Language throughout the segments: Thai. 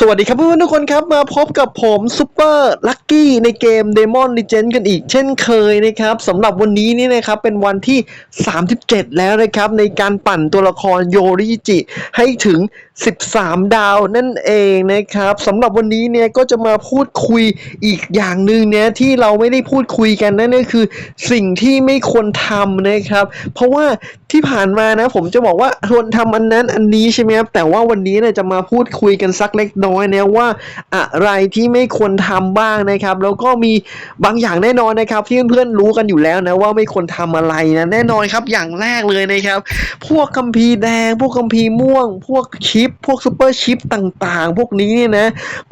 สวัสดีครับเพื่อนทุกคนครับมาพบกับผมซูเปอร์ลักกี้ในเกม Demon Legend กันอีกเช่นเคยนะครับสำหรับวันนี้นี่นะครับเป็นวันที่ 37 แล้วนะครับในการปั่นตัวละครโยริจิให้ถึง 13 ดาวนั่นเองนะครับสำหรับวันนี้เนี่ยก็จะมาพูดคุยอีกอย่างหนึ่งเนี่ยที่เราไม่ได้พูดคุยกันนั่นก็คือสิ่งที่ไม่ควรทำนะครับ เพราะว่าที่ผ่านมานะผมจะบอกว่าควรทำอันนั้นอันนี้ใช่ไหมครับแต่ว่าวันนี้เนี่ยจะมาพูดคุยกันสักเล็กน้อยนะว่าอะไรที่ไม่ควรทำบ้างนะครับ แล้วก็มีบางอย่างแน่นอนนะครับ ที่เพื่อนๆรู้กันอยู่แล้วนะว่าไม่ควรทำอะไรนะแน่นอนครับอย่างแรกเลยนะครับ พวกคัมภีร์แดง พวกคัมภีร์ม่วง พวกชิป พวกซูเปอร์ชิปต่างๆ พวกนี้เนี่ยนะ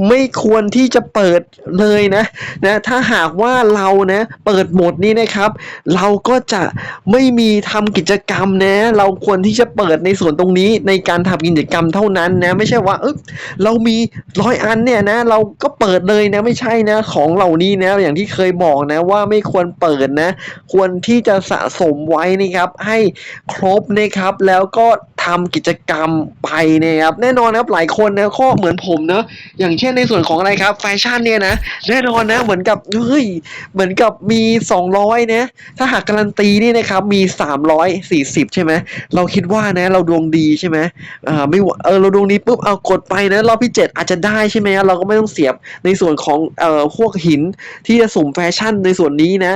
ไม่ควรที่จะเปิดเลยนะนะถ้าหากว่าเรานะเปิดหมดนี้นะครับ เราก็จะไม่มีทำกิจกรรมนะ เราควรที่จะเปิดในส่วนตรงนี้ในการทำกิจกรรมเท่านั้นนะ ไม่ใช่ว่าเออเรามีร้อยอันเนี่ยนะ เราก็เปิดเลยนะไม่ใช่นะ ของเหล่านี้นะ อย่างที่เคยบอกนะว่าไม่ควรเปิดนะ ควรที่จะสะสมไว้นะครับ ให้ครบนะครับ แล้วก็ทำกิจกรรมไปนะครับแน่นอนนะครับหลายคนนะข้อเหมือนผมเนะอย่างเช่นในส่วนของอะไรครับแฟชั่นเนี่ยนะแน่นอนนะเหมือนกับเฮ้ยเหมือนกับมี 200นะถ้าหากการันตีนี่นะครับมี 340 ใช่ไหมเราคิดว่านะเราดวงดีใช่ไหมอ่าไม่เออเราดวงดีปุ๊บเอากดไปนะรอบที่ 7อาจจะได้ใช่ไหมเราก็ไม่ต้องเสียบในส่วนของเอ่อพวกหินที่จะสุ่มแฟชั่นในส่วนนี้นะ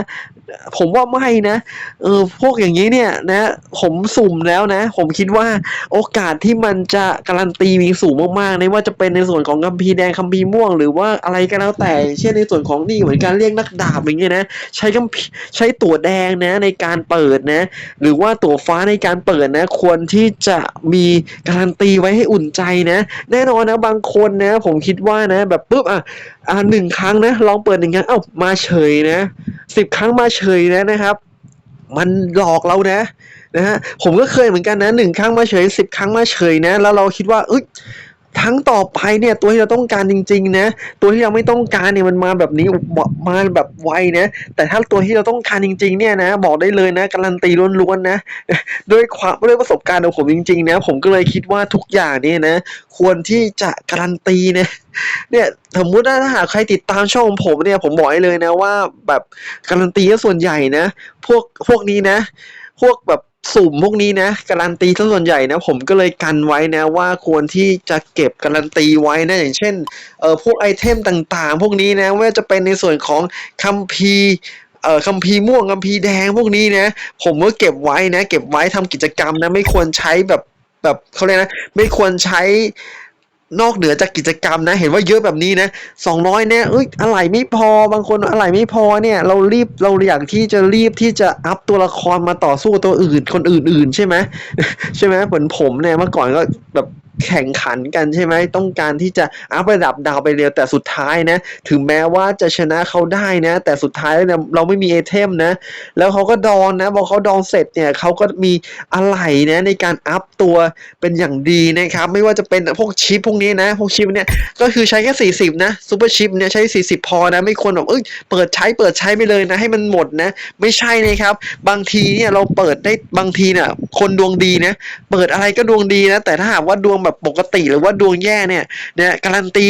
ผมว่าไม่นะเออพวกอย่างนี้เนี่ยนะผมสุ่มแล้วนะ ผมคิดว่าโอกาสที่มันจะการันตีมีสูงมากๆไม่ว่าจะเป็นในส่วนของคัมภีร์แดงคัมภีร์ม่วง หรือว่าอะไรก็แล้วแต่ เช่นในส่วนของนี่เหมือนการเรียกนักดาบอย่างเงี้ยนะใช้คัมภีร์ใช้ตั๋วแดงนะในการเปิดนะ หรือว่าตั๋วฟ้าในการเปิดนะ ควรที่จะมีการันตีไว้ให้อุ่นใจนะ แน่นอนนะบางคนนะ ผมคิดว่านะ แบบปุ๊บอะอ่าหนึ่งครั้งนะ ลองเปิดหนึ่งครั้งเอ้ามาเฉยนะสิบครั้งมาเฉยนะนะครับ มันหลอกเรานะนะฮะผมก็เคยเหมือนกันนะหนึ่งครั้งมาเฉยสิบครั้งมาเฉยนะ แล้วเราคิดว่าเอ้ย ครั้งต่อไปเนี่ยตัวที่เราต้องการจริง ๆ นะ ตัวที่เราไม่ต้องการเนี่ยมันมาแบบนี้มาแบบไวนะ แต่ถ้าตัวที่เราต้องการจริง ๆ เนี่ยนะบอกได้เลยนะการันตีล้วนๆนะด้วยความด้วยประสบการณ์ของผมจริง ๆ นะ ผมก็เลยคิดว่าทุกอย่างเนี่ยนะ ควรที่จะการันตีนะเนี่ยสมมุติว่าถ้าหากใครติดตามช่องของผมเนี่ย ผมบอกให้เลยนะว่าแบบการันตีก็ส่วนใหญ่นะ พวกพวกนี้นะ พวกแบบ สุ่มพวกนี้นะการันตีซะส่วนใหญ่นะผมก็เลยกันไว้นะว่าควรที่จะเก็บการันตีไว้นะอย่างเช่นเอ่อพวกไอเทมต่างๆ พวกนี้นะไม่ว่าจะเป็นในส่วนของคัมภีร์เอ่อคัมภีร์ม่วงคัมภีร์แดงพวกนี้นะ ผมก็เก็บไว้นะ เก็บไว้ทำกิจกรรมนะไม่ควรใช้แบบแบบเขาเรียกนะ ไม่ควรใช้ นอกเหนือจากกิจกรรมนะ เห็นว่าเยอะแบบนี้นะสองร้อยเนี่ยเอ้ยอะไรไม่พอบางคนอะไรไม่พอเนี่ย เรารีบเราอยากที่จะรีบที่จะอัพตัวละครมาต่อสู้ตัวอื่นคนอื่นๆใช่ไหมใช่ไหมเหมือนผมเนี่ยเมื่อก่อนก็แบบ แข่งขันกันใช่ไหมต้องการที่จะอัพระดับดาวไปเร็วแต่สุดท้ายนะ ถึงแม้ว่าจะชนะเขาได้นะ แต่สุดท้ายเนี่ยเราไม่มีไอเทมนะ แล้วเขาก็ดองนะพอเขาดองเสร็จเนี่ยเขาก็มีอะไรนะในการอัพตัวเป็นอย่างดีนะครับ ไม่ว่าจะเป็นพวกชิปพวกนี้นะ พวกชิปเนี่ยก็คือใช้แค่40นะซูเปอร์ชิปเนี่ยใช้ 40 พอนะ ไม่ควรแบบเอ้ยเปิดใช้เปิดใช้ไปเลยนะ ให้มันหมดนะ ไม่ใช่นะครับ บางทีเนี่ยเราเปิดได้บางทีเนี่ยคนดวงดีนะ เปิดอะไรก็ดวงดีนะ แต่ถ้าหากว่าดวงแบบปกติหรือว่าดวงแย่เนี่ยเนี่ยการันตี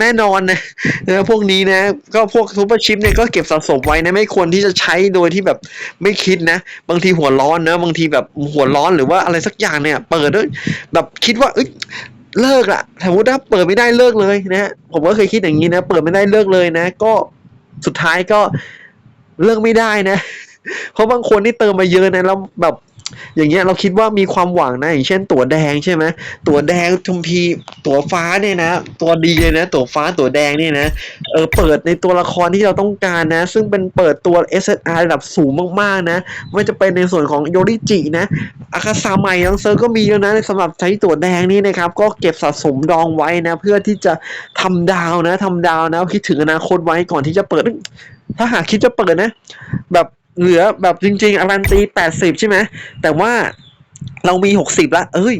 แน่นอนนะนะพวกนี้นะ ก็พวกซูเปอร์ชิปเนี่ยก็เก็บสะสมไว้นะ ไม่ควรที่จะใช้โดยที่แบบไม่คิดนะ บางทีหัวร้อนนะบางทีแบบหัวร้อนหรือว่าอะไรสักอย่างเนี่ย เปิดด้วยแบบคิดว่าเอ้ยเลิกละสมมติถ้าเปิดไม่ได้เลิกเลยนะผมก็เคยคิดอย่างนี้นะ เปิดไม่ได้เลิกเลยนะ ก็สุดท้ายก็เลิกไม่ได้นะ เพราะบางคนที่เติมมาเยอะนะแล้วแบบ อย่างเงี้ยเราคิดว่ามีความหวังนะ อย่างเช่น ตั๋วแดงใช่ไหมตั๋วแดงทุมพีตั๋วฟ้าเนี่ยนะตัวดีเลยนะ ตั๋วฟ้าตั๋วแดงเนี่ยนะเออเปิดในตัวละครที่เราต้องการนะ ซึ่งเป็นเปิดตัว SSR ระดับสูงมากๆนะ ไม่จะเป็นในส่วนของโยริจินะอาคาซาใหม่ยังเซอร์ก็มีแล้วนะสำหรับใช้ตั๋วแดงนี่นะครับ ก็เก็บสะสมดองไว้นะ เพื่อที่จะทำดาวนะทำดาวนะคิดถึงอนาคตไว้ก่อนที่จะเปิด ถ้าหากคิดจะเปิดนะ แบบ เหลือแบบจริงๆอารันตีแปดสิบใช่ไหม แต่ว่า เรามีหกสิบละ เอ้ย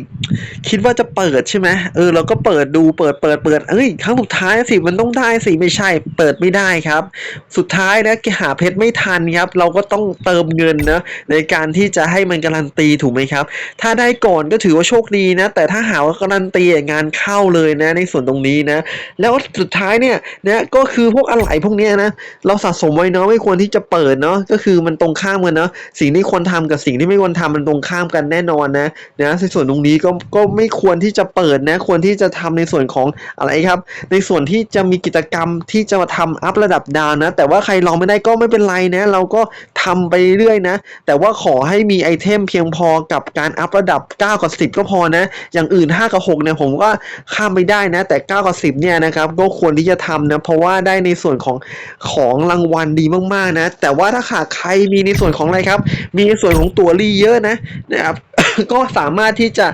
คิดว่าจะเปิดใช่ไหมเออ เราก็เปิดดู เปิด เปิด เปิด เอ้ย ครั้งสุดท้ายสิ มันต้องได้สิ ไม่ใช่ เปิดไม่ได้ครับ สุดท้ายนะหาเพชรไม่ทันครับ เราก็ต้องเติมเงินนะ ในการที่จะให้มันการันตีถูกไหมครับ ถ้าได้ก่อนก็ถือว่าโชคดีนะ แต่ถ้าหาว่าการันตีงานเข้าเลยนะ ในส่วนตรงนี้นะ แล้วสุดท้ายเนี่ยนะก็คือพวกอะไหล่พวกนี้นะ เราสะสมไว้เนาะ ไม่ควรที่จะเปิดเนาะ ก็คือมันตรงข้ามกันเนาะ สิ่งที่ควรทำกับสิ่งที่ไม่ควรทำมันตรงข้ามกันแน่นอนนะนะในส่วนตรงนี้ก็ก็ไม่ควรที่จะเปิดนะควรที่จะทำในส่วนของอะไรครับ ในส่วนที่จะมีกิจกรรมที่จะมาทำอัพระดับดาวนะแต่ว่าใครลองไม่ได้ก็ไม่เป็นไรนะเราก็ทำไปเรื่อยนะ แต่ว่าขอให้มีไอเทมเพียงพอกับการอัพระดับ 9 กับ 10 ก็พอนะ อย่างอื่น 5 กับ6เนี่ยผมก็ข้ามไม่ได้นะ แต่ 9 กับ 10 เนี่ยนะครับก็ควรที่จะทำนะเพราะว่าได้ในส่วนของของรางวัลดีมากๆนะ แต่ว่าถ้าหากใครมีในส่วนของอะไรครับ มีในส่วนของตัวรีเยอะนะนะครับ ก็สามารถที่จะ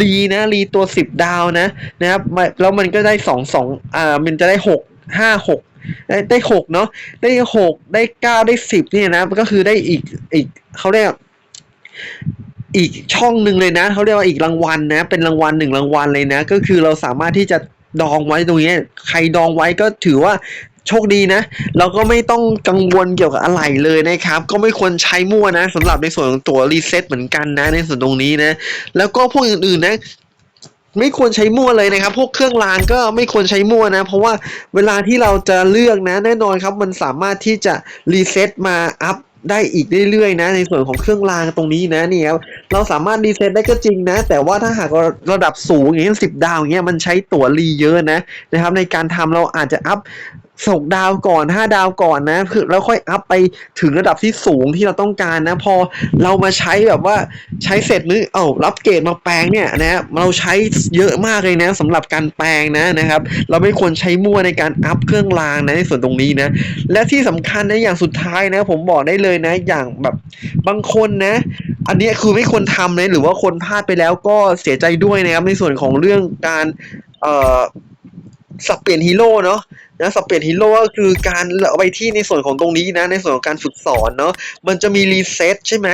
รีนะรีตัว 10 ดาวนะนะครับแล้วมันก็ได้ 2 2อ่ามันจะได้ 6 5 6ได้ได้หกเนาะได้หกได้เก้าได้สิบเนี่ยนะก็คือได้อีกอีกเขาเรียกอีกช่องหนึ่งเลยนะเขาเรียกว่าอีกรางวัลนะ เป็นรางวัลหนึ่งรางวัลเลยนะ ก็คือเราสามารถที่จะดองไว้ตรงนี้ ใครดองไว้ก็ถือว่า โชคดีนะเราก็ไม่ต้องกังวลเกี่ยวกับอะไรเลยนะครับ ก็ไม่ควรใช้มั่วนะสำหรับในส่วนของตัวรีเซ็ตเหมือนกันนะในส่วนตรงนี้นะ แล้วก็พวกอื่นๆนะไม่ควรใช้มั่วเลยนะครับ พวกเครื่องรางก็ไม่ควรใช้มั่วนะ เพราะว่าเวลาที่เราจะเลือกนะ แน่นอนครับมันสามารถที่จะรีเซ็ตมาอัพได้อีกเรื่อยๆนะ ในส่วนของเครื่องรางตรงนี้นะนี่ครับเราสามารถรีเซ็ตได้ก็จริงนะ แต่ว่าถ้าหากระดับสูงอย่างเช่นสิบดาวอย่างเงี้ยมันใช้ตั๋วรีเยอะนะนะครับ ในการทำเราอาจจะอัพ สกดาวก่อนห้าดาวก่อนนะคือแล้วค่อยอัพไปถึงระดับที่สูงที่เราต้องการนะ พอเรามาใช้แบบว่าใช้เสร็จนึกเอารับเกรดมาแปลงเนี่ยนะเราใช้เยอะมากเลยนะสำหรับการแปลงนะนะครับ เราไม่ควรใช้มั่วในการอัพเครื่องรางนะในส่วนตรงนี้นะ และที่สำคัญนะอย่างสุดท้ายนะ ผมบอกได้เลยนะ อย่างแบบบางคนนะ อันนี้คือไม่ควรทำเลยหรือว่าคนพลาดไปแล้วก็เสียใจด้วยนะครับในส่วนของเรื่องการเอ่อ สับเปลี่ยนฮีโร่เนาะนะสับเปลี่ยนฮีโร่ก็คือการเอาไปที่ในส่วนของตรงนี้นะ ในส่วนของการฝึกสอนเนาะมันจะมีรีเซ็ตใช่ไหม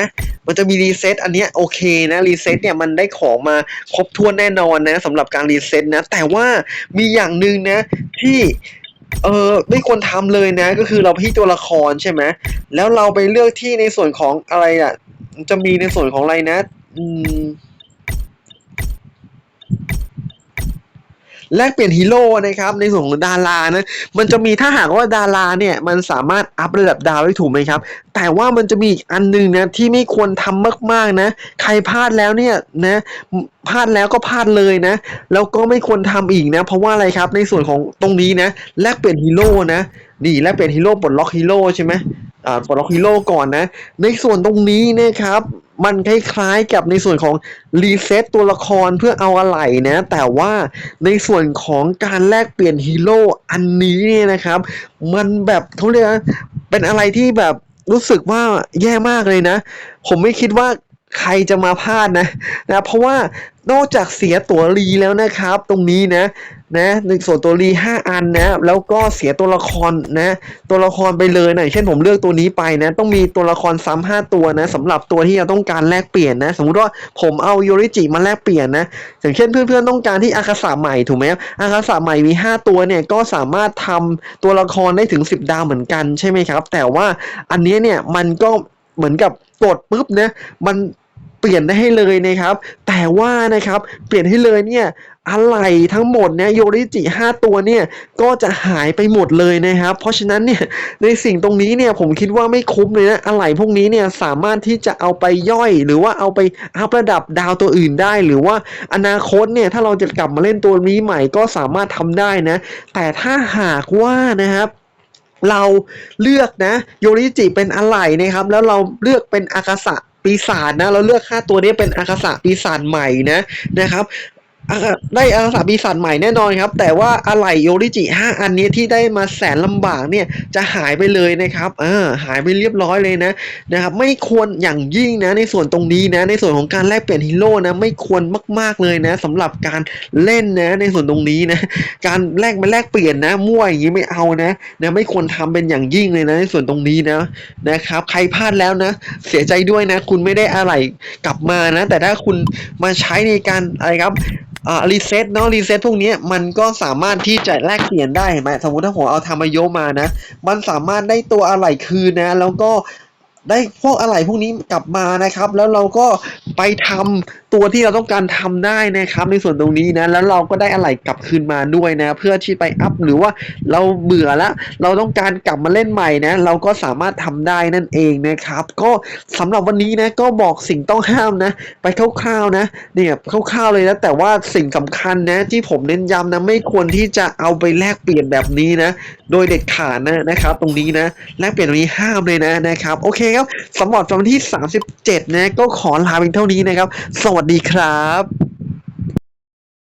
มันจะมีรีเซ็ตอันเนี้ยโอเคนะรีเซ็ตเนี่ยมันได้ของมาครบถ้วนแน่นอนนะสำหรับการรีเซ็ตนะ แต่ว่ามีอย่างหนึ่งนะที่เออไม่ควรทำเลยนะ ก็คือเราที่ตัวละครใช่ไหมแล้วเราไปเลือกที่ในส่วนของอะไรอะ จะมีในส่วนของอะไรนะ อืม แลกเปลี่ยนฮีโร่นะครับในส่วนของดารานะมันจะมีถ้าหากว่าดาราเนี่ยมันสามารถอัพระดับดาวได้ถูกไหมครับ แต่ว่ามันจะมีอีกอันหนึงนะที่ไม่ควรทำมากๆนะ ใครพลาดแล้วเนี่ยนะพลาดแล้วก็พลาดเลยนะ แล้วก็ไม่ควรทำอีกนะ เพราะว่าอะไรครับในส่วนของตรงนี้นะแลกเปลี่ยนฮีโร่นะนี่แลกเปลี่ยนฮีโร่ปลดล็อกฮีโร่ใช่ไหมอ่าปลดล็อกฮีโร่ก่อนนะ ในส่วนตรงนี้นะครับ มันคล้ายๆกับในส่วนของรีเซ็ตตัวละครเพื่อเอาอะไรนะ แต่ว่าในส่วนของการแลกเปลี่ยนฮีโร่อันนี้เนี่ยนะครับ มันแบบเขาเรียกเป็นอะไรที่แบบรู้สึกว่าแย่มากเลยนะ ผมไม่คิดว่า ใครจะมาพลาดนะนะเพราะว่านอกจากเสียตั๋วรีแล้วนะครับ ตรงนี้นะนะในส่วนตัวรีห้าอันนะแล้วก็เสียตัวละครนะ ตัวละครไปเลยนะอยเช่นผมเลือกตัวนี้ไปนะ ต้องมีตัวละครซ้ำห้าตัวนะสำหรับตัวที่เราต้องการแลกเปลี่ยนนะ สมมุติว่าผมเอาโยริจิมาแลกเปลี่ยนนะอย่างเช่นเพื่อนๆต้องการที่อาคาสะใหม่ถูกไหมอาคาสะใหม่มี 5 ตัวเนี่ยก็สามารถทำตัวละครได้ถึง 10 ดาวเหมือนกันใช่ไหมครับ แต่ว่าอันนี้เนี่ยมันก็ เหมือนกับกดปุ๊บนะมันเปลี่ยนได้ให้เลยนะครับ แต่ว่านะครับเปลี่ยนให้เลยเนี่ยอะไรทั้งหมดเนี่ยโยริจิ 5 ตัวเนี่ยก็จะหายไปหมดเลยนะครับ เพราะฉะนั้นเนี่ยในสิ่งตรงนี้เนี่ยผมคิดว่าไม่คุ้มเลยนะอะไรพวกนี้เนี่ยสามารถที่จะเอาไปย่อย หรือว่าเอาไปอัพระดับดาวตัวอื่นได้ หรือว่าอนาคตเนี่ยถ้าเราจะกลับมาเล่นตัวนี้ใหม่ก็สามารถทำได้นะ แต่ถ้าหากว่านะครับ เราเลือกนะโยริจิเป็นอะไรนะครับ แล้วเราเลือกเป็นอากาสะปีศาจนะ เราเลือกค่าตัวนี้เป็นอากาสะปีศาจใหม่นะนะครับ ได้อาสาปีศาจใหม่แน่นอนครับ แต่ว่าอะไหล่โยริจิ 5 อันนี้ที่ได้มาแสนลำบากเนี่ยจะหายไปเลยนะครับเออหายไปเรียบร้อยเลยนะนะครับไม่ควรอย่างยิ่งนะในส่วนตรงนี้นะในส่วนของการแลกเปลี่ยนฮีโร่นะไม่ควรมาก ๆเลยนะสำหรับการเล่นนะในส่วนตรงนี้นะการแลกมาแลกเปลี่ยนนะมั่วอย่างนี้ไม่เอานะนะไม่ควรทำเป็นอย่างยิ่งเลยนะในส่วนตรงนี้นะนะครับใครพลาดแล้วนะ เสียใจด้วยนะ คุณไม่ได้อะไรกลับมานะ แต่ถ้าคุณมาใช้ในการอะไรครับ อ่ารีเซ็ตเนาะรีเซ็ตพวกนี้มันก็สามารถที่จะแลกเปลี่ยนได้เห็นไหมสมมติถ้าผมเอาทามาโยมานะ มันสามารถได้ตัวอะไหล่คืนนะ แล้วก็ ได้พวกอะไหล่พวกนี้กลับมานะครับ แล้วเราก็ไปทำตัวที่เราต้องการทำได้นะครับ ในส่วนตรงนี้นะแล้วเราก็ได้อะไหล่กลับคืนมาด้วยนะ เพื่อที่ไปอัพหรือว่าเราเบื่อแล้ว เราต้องการกลับมาเล่นใหม่นะ เราก็สามารถทำได้นั่นเองนะครับ ก็สำหรับวันนี้นะก็บอกสิ่งต้องห้ามนะ ไปคร่าวๆนะเนี่ยคร่าวๆเลยนะแต่ว่าสิ่งสำคัญนะ ที่ผมเน้นย้ำนะไม่ควรที่จะเอาไปแลกเปลี่ยนแบบนี้นะ โดยเด็ดขาดนะนะครับ ตรงนี้นะแลกเปลี่ยนตรงนี้ห้ามเลยนะนะครับ โอเคครับสำหรับวันที่ 37 นะ ก็ขอลาเพียงเท่านี้นะครับ สวัสดีครับ